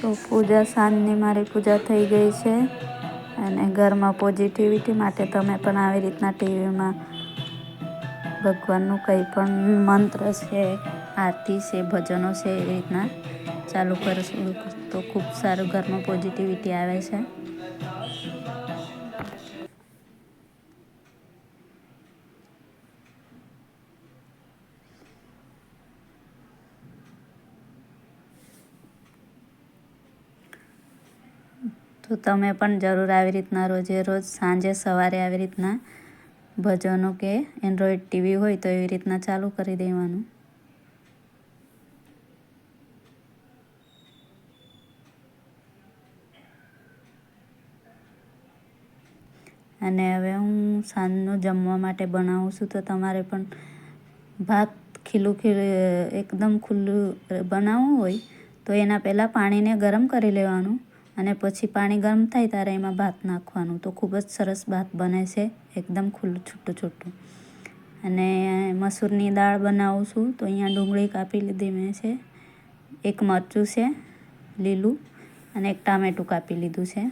તો પૂજા સાંજની મારી પૂજા થઈ ગઈ છે અને ઘરમાં પોઝિટિવિટી માટે તમે પણ આવી રીતના ટીવીમાં ભગવાનનું કંઈ પણ મંત્ર છે, આરતી છે, ભજનો છે, એવી રીતના ચાલુ કરશું તો ખૂબ સારું ઘરમાં પોઝિટિવિટી આવે છે. તો તમે પણ જરૂર આવી રીતના રોજે રોજ સાંજે સવારે આવી રીતના ભજનો કે એન્ડ્રોઈડ ટીવી હોય તો એવી રીતના ચાલુ કરી દેવાનું? અને હવે હું સાંજનું જમવા માટે બનાવું છું તો તમારે પણ ભાત ખીલું ખીલું, એકદમ ખુલ્લું બનાવવું હોય તો એના પહેલાં પાણીને ગરમ કરી લેવાનું. અને પછી પાણી ગરમ થાય ત્યારે એમાં ભાત નાખવાનું. તો ખૂબ જ સરસ ભાત બને છે, એકદમ ખુલ્લું, છૂટું છૂટું. અને મસૂરની દાળ બનાવું છું, તો અહીંયા ડુંગળી કાપી લીધી મેં છે. એક મરચું છે, લીલું, અને એક ટામેટું કાપી લીધું છે.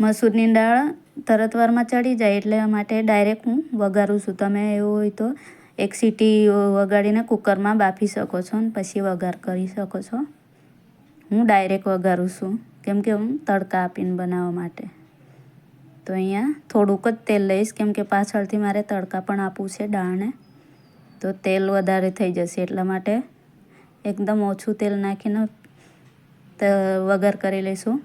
મસૂરની દાળ તરત વારમાં ચડી જાય એટલે માટે ડાયરેક્ટ હું વઘારું છું. તમે એવું હોય તો એક સીટી વગાડીને કુકરમાં બાફી શકો છો અને પછી વઘાર કરી શકો છો. હું ડાયરેક્ટ વઘારું છું. કેમ કે હું તડકા આપીને બનાવવા માટે. તો અહીંયા થોડુંક જ તેલ લઈશ. કેમ કે પાછળથી મારે તડકા પણ આપવું છે દાળને તો તેલ વધારે થઈ જશે. એટલા માટે એકદમ ઓછું તેલ નાખીને વઘાર કરી લઈશું.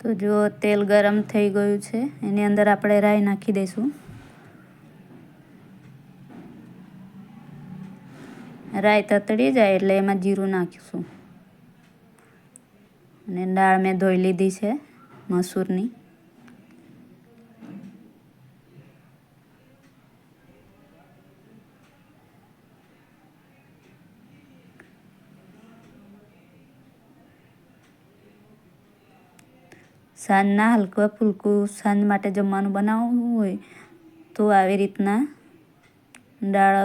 તો જો તેલ ગરમ થઈ ગયું છે. એની અંદર આપણે રાઈ નાખી દઈશું. રાઈ તતડી જાય એટલે એમાં જીરું નાખીશું. અને દાળ મેં ધોઈ લીધી છે મસૂરની. સાંજના હલકા ફૂલકું સાંજ માટે જમવાનું બનાવવું હોય તો આવી રીતના દાળ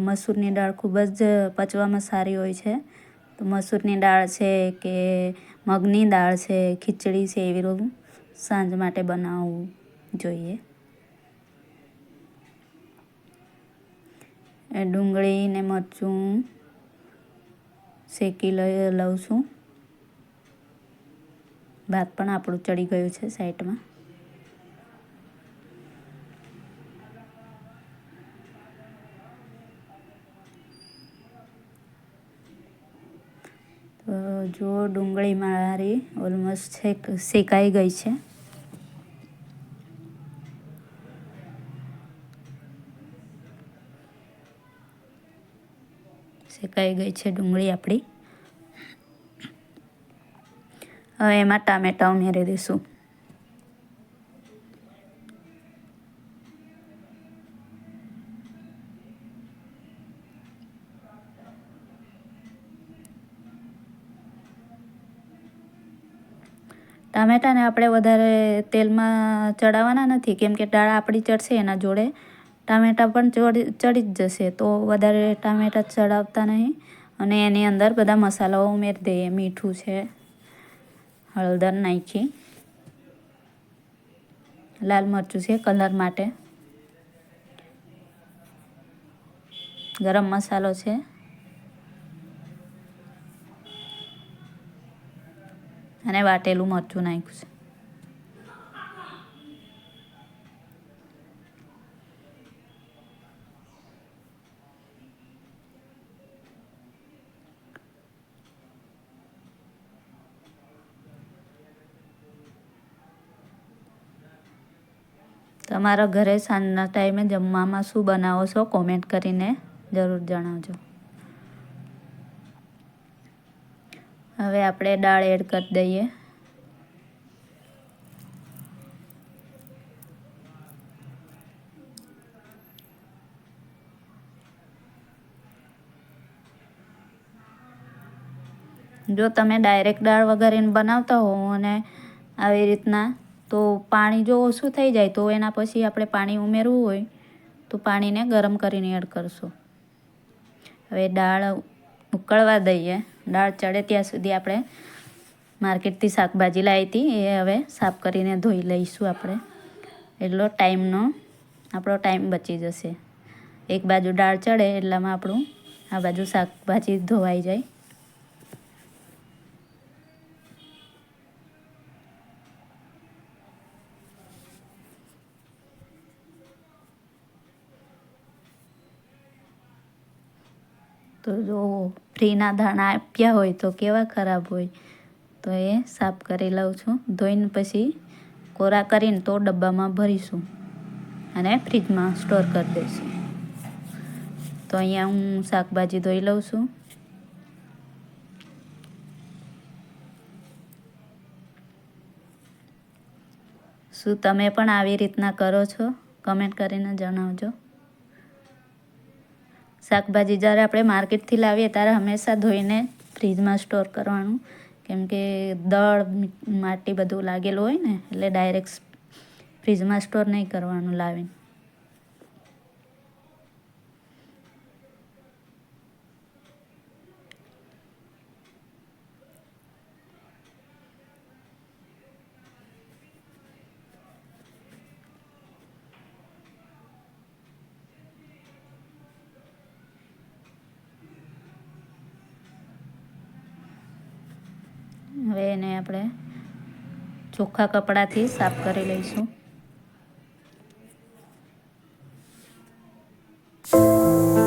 મસૂરની દાળ ખૂબ જ પચવામાં સારી હોય છે. તો મસૂરની દાળ છે કે મગની દાળ છે, ખીચડી છે, એવી રોગ સાંજ માટે બનાવવું જોઈએ. ડુંગળી ને મરચું શેકી લઈ, લઉં છું. ભાત પણ આપણું ચડી ગયું છે સાઈડમાં. જો ડુંગળી મારી ઓલમોસ્ટ છેક શેકાઈ ગઈ છે. શેકાઈ ગઈ છે ડુંગળી આપણી. હવે એમાં ટામેટા ઉમેરી દઈશું. ટામેટાને આપણે વધારે તેલમાં ચડાવવાના નથી, કેમ કે દાળ આપણી ચડશે એના જોડે. ટામેટાં પણ ચડી જ જશે, તો વધારે ટામેટાં ચડાવતા નહીં. અને એની અંદર બધા મસાલાઓ ઉમેરી દઈએ, મીઠું છે, હળદર નાખી, લાલ મરચું છે કલર માટે, ગરમ મસાલો છે. અને વાટેલું મરચું નાખ્યું છે. તમારા ઘરે સાંજના ટાઈમે જમવામાં શું બનાવો છો? કોમેન્ટ કરીને જરૂર જણાવજો. હવે આપણે દાળ એડ કરી દઈએ. જો તમે ડાયરેક્ટ દાળ વઘારીને બનાવતા હો અને આવી રીતના, તો પાણી જો ઓછું થઈ જાય, તો એના પછી આપણે પાણી ઉમેરવું હોય, તો પાણીને ગરમ કરીને એડ કરશું. હવે દાળ ઉકળવા દઈએ. દાળ ચડે ત્યાં સુધી આપણે માર્કેટથી શાકભાજી લાવી હતી, એ હવે સાફ કરીને ધોઈ લઈશું આપણે. એટલો ટાઈમનો, આપણો ટાઈમ બચી જશે. એક બાજુ દાળ ચડે એટલામાં આપણું આ બાજુ શાકભાજી ધોવાઈ જાય. તો જો ફ્રીના ધાણા આપ્યા હોય તો કેવા ખરાબ હોય? તો એ સાફ કરી લઉં છું. ધોઈને પછી કોરા કરીને તો ડબ્બામાં ભરીશું અને ફ્રીજમાં સ્ટોર કરી દઈશું. તો અહીંયા હું શાકભાજી ધોઈ લઉં છું. શું તમે પણ આવી રીતના કરો છો? કમેન્ટ કરીને જણાવજો. શાકભાજી જ્યારે આપણે માર્કેટથી લાવીએ ત્યારે હંમેશા ધોઈને ફ્રીજમાં સ્ટોર કરવાનું. કેમકે દળ માટી બધું લાગેલું હોય ને, એટલે ડાયરેક્ટ ફ્રીજમાં સ્ટોર નહીં કરવાનું લાવીને. હવે એને આપણે ચોખ્ખા કપડાથી સાફ કરી લઈશું. તો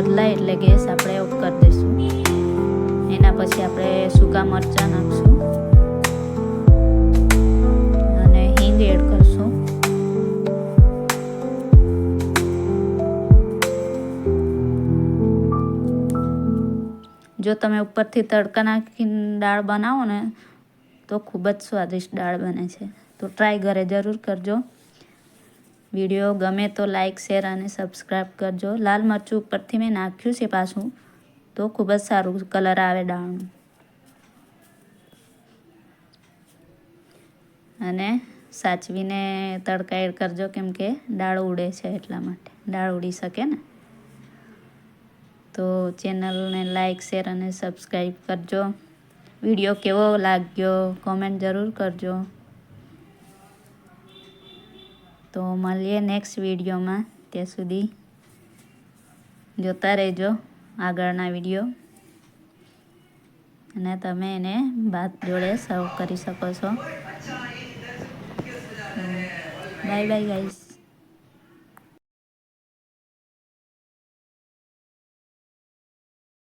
બદલાય એટલે ગેસ આપણે ઓફ કરી દઈશું. એના પછી આપણે સૂકા મરચાં નાખશું. અને હિંગ એડ કરશું. જો તમે ઉપરથી તડકા નાખીને દાળ બનાવો ને, તો ખૂબ જ સ્વાદિષ્ટ દાળ બને છે. તો ટ્રાય ઘરે જરૂર કરજો. વીડિયો ગમે તો લાઇક શેર અને સબસ્ક્રાઈબ કરજો. લાલ મરચું ઉપરથી મેં નાખ્યું છે પાછું. તો ખૂબ જ સારું કલર આવે ડાળનું અને સાચવીને તડકા એડ કરજો કેમ કે દાળ ઉડે છે એટલા માટે. દાળ ઉડી શકે ને? તો ચેનલને લાઇક શેર અને સબસ્ક્રાઈબ કરજો. વીડિયો કેવો લાગ્યો? કોમેન્ટ જરૂર કરજો. તો મળીએ નેક્સ્ટ વિડીયોમાં ત્યાં સુધી જોતા રહેજો આગળના વીડિયો અને તમે એને ભાત જોડે સર્વ કરી શકો છો. Bye bye guys